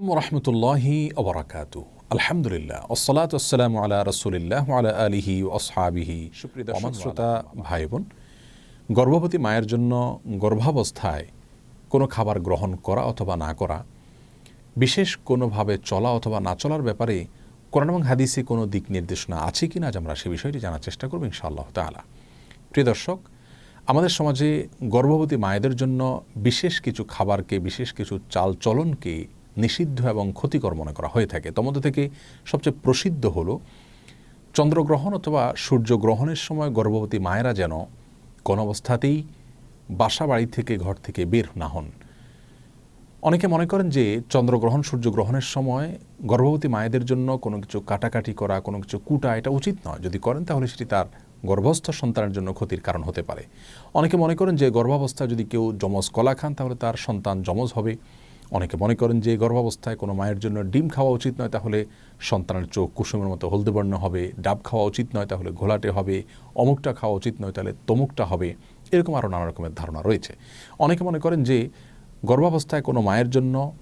রহমতুল্লাহি অবরাকাত আলহামদুলিল্লাহ। ওসলাত আসসালাম আলা রসুলিল্লাহ আলা আলিহি ও আসহাবিহি। সুপ্রিয় শ্রোতা ভাই বোন গর্ভবতী মায়ের জন্য গর্ভাবস্থায় কোনো খাবার গ্রহণ করা অথবা না করা বিশেষ কোনোভাবে চলা অথবা না চলার ব্যাপারে কোরআন এবং হাদিসে কোনো দিক নির্দেশনা আছে কি না আজ আমরা সে বিষয়টি জানার চেষ্টা করব ইনশাআল্লাহ তালা প্রিয় দর্শক আমাদের সমাজে গর্ভবতী মায়েদের জন্য বিশেষ কিছু খাবারকে বিশেষ কিছু চাল চলনকে নিষিদ্ধ এবং ক্ষতিকর মনে করা হয়ে থাকে। তমধ্যে থেকে সবচেয়ে প্রসিদ্ধ হলো, চন্দ্রগ্রহণ অথবা সূর্যগ্রহণের সময় গর্ভবতী মায়েরা যেন কোনো অবস্থাতেই বাসা বাড়ি থেকে ঘর থেকে বের না হন। অনেকে মনে করেন যে চন্দ্রগ্রহণ, সূর্যগ্রহণের সময় গর্ভবতী মায়েদের জন্য কোনো কিছু কাটাকাটি করা, কোনো কিছু কুটা এটা উচিত নয়। যদি করেন তাহলে সেটি তার গর্ভস্থ সন্তানের জন্য ক্ষতির কারণ হতে পারে। অনেকে মনে করেন যে গর্ভাবস্থায় যদি কেউ যমজ কলা খান তাহলে তার সন্তান যমজ হবে। অনেকে মনে করেন যে গর্ভাবস্থায় কোনো মায়ের জন্য ডিম খাওয়া উচিত নয়, তাহলে সন্তানের চোখ কুসুমের মতো হলদে বর্ণ হবে, ডাব খাওয়া উচিত নয়, তাহলে ঘোলাটে হবে, অমুকটা খাওয়া উচিত নয়, তাহলে তমুকটা হবে, এরকম আরও নানা রকমের ধারণা রয়েছে। অনেকে মনে করেন যে গর্ভাবস্থায় কোনো মায়ের জন্য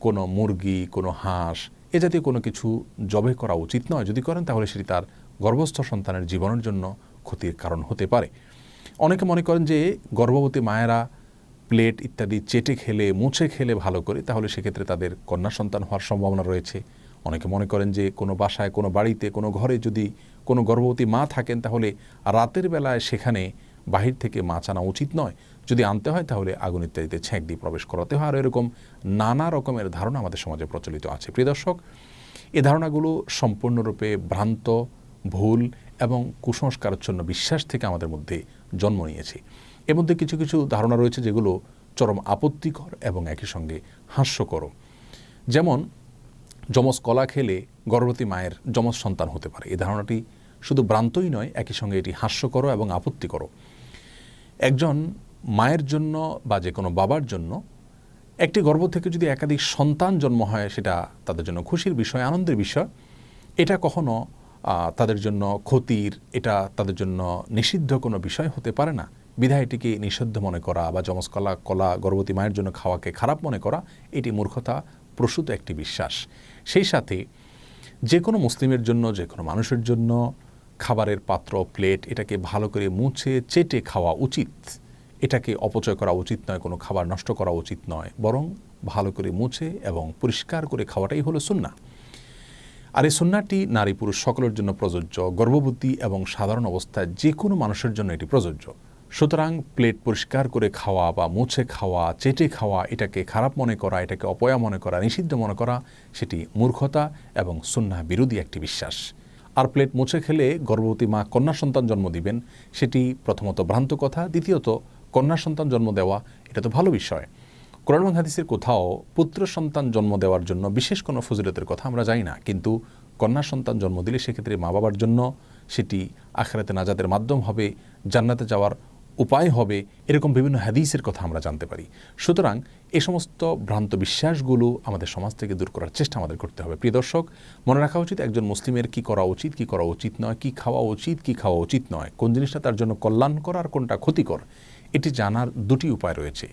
কোনো মুরগি, কোনো হাঁস এ জাতীয় কোনো কিছু জবে করা উচিত নয়। যদি করেন, তাহলে সেটি তার গর্ভস্থ সন্তানের জীবনের জন্য ক্ষতির কারণ হতে পারে। অনেকে মনে করেন যে গর্ভবতী মায়েরা প্লেট ইত্যাদি চেটে খেলে, মুছে খেলে ভালো করে, তাহলে সেক্ষেত্রে তাদের কন্যা সন্তান হওয়ার সম্ভাবনা রয়েছে। অনেকে মনে করেন যে কোনো বাসায়, কোনো বাড়িতে, কোনো ঘরে যদি কোনো গর্ভবতী মা থাকেন, তাহলে রাতের বেলায় সেখানে বাহির থেকে মাছ আনা উচিত নয়। যদি আনতে হয়, তাহলে আগুন ইত্যাদিতে ছ্যাঁক দিয়ে প্রবেশ করাতে হয়। আর এরকম নানা রকমের ধারণা আমাদের সমাজে প্রচলিত আছে। প্রিয় দর্শক, এ ধারণাগুলো সম্পূর্ণরূপে ভ্রান্ত, ভুল এবং কুসংস্কারচ্ছন্ন বিশ্বাস থেকে আমাদের মধ্যে জন্ম নিয়েছে। এর মধ্যে কিছু কিছু ধারণা রয়েছে যেগুলো চরম আপত্তিকর এবং একই সঙ্গে হাস্যকর। যেমন, যমজ কলা খেলে গর্ভবতী মায়ের যমজ সন্তান হতে পারে। এই ধারণাটি শুধু ভ্রান্তই নয়, একই সঙ্গে এটি হাস্যকর এবং আপত্তিকর। একজন মায়ের জন্য বা যে কোনো বাবার জন্য একটি গর্ভ থেকে যদি একাধিক সন্তান জন্ম হয়, সেটা তাদের জন্য খুশির বিষয়, আনন্দের বিষয়। এটা কখনো তাদের জন্য ক্ষতির, এটা তাদের জন্য নিষিদ্ধ কোনো বিষয় হতে পারে না। বিধায় এটিকে নিষিদ্ধ মনে করা বা যমজ কলা কলা গর্ভবতী মায়ের জন্য খাওয়াকে খারাপ মনে করা, এটি মূর্খতা, প্রসূত একটি বিশ্বাস। সেই সাথে যে কোনো মুসলিমের জন্য যে কোনো মানুষের জন্য খাবারের পাত্র, প্লেট, এটাকে ভালো করে মুছে, চেটে খাওয়া উচিত। এটাকে অপচয় করা উচিত নয়, কোনো খাবার নষ্ট করা উচিত নয়। বরং ভালো করে মুছে এবং পরিষ্কার করে খাওয়াটাই হলো সুন্না আর এই সুন্নাটি নারী পুরুষ সকলের জন্য প্রযোজ্য। গর্ভবতী এবং সাধারণ অবস্থায় যে কোনো মানুষের জন্য এটি প্রযোজ্য। সুতরাং প্লেট পরিষ্কার করে খাওয়া বা মুছে খাওয়া, চেটে খাওয়া, এটাকে খারাপ মনে করা, এটাকে অপয়া মনে করা, নিষিদ্ধ মনে করা, সেটি মূর্খতা এবং সুন্না বিরোধী একটি বিশ্বাস। আর প্লেট মুছে খেলে গর্ভবতী মা কন্যা সন্তান জন্ম দিবেন, সেটি প্রথমত ভ্রান্ত কথা, দ্বিতীয়ত কন্যা সন্তান জন্ম দেওয়া, এটা তো ভালো বিষয়। কোরআন হাদিসের কোথাও পুত্র সন্তান জন্ম দেওয়ার জন্য বিশেষ কোনো ফজিলতের কথা আমরা জানি না, কিন্তু কন্যা সন্তান জন্ম দিলে সেক্ষেত্রে মা বাবার জন্য সেটি আখেরাতে নাজাদের মাধ্যম হবে, জান্নাতে যাওয়ার উপায় হবে এরকম বিভিন্ন হাদিসের কথা আমরা জানতে পারি। সুতরাং এ সমস্ত ভ্রান্ত বিশ্বাসগুলো আমাদের সমাজ থেকে দূর করার চেষ্টা আমাদের করতে হবে। প্রিয় দর্শক, মনে রাখা উচিত একজন মুসলিমের কি করা উচিত, কি করা উচিত নয়, কি খাওয়া উচিত, কি খাওয়া উচিত নয়। কোন জিনিসটা তার জন্য কল্যাণকর আর কোনটা ক্ষতিকর, এটি জানার দুটি উপায় রয়েছে।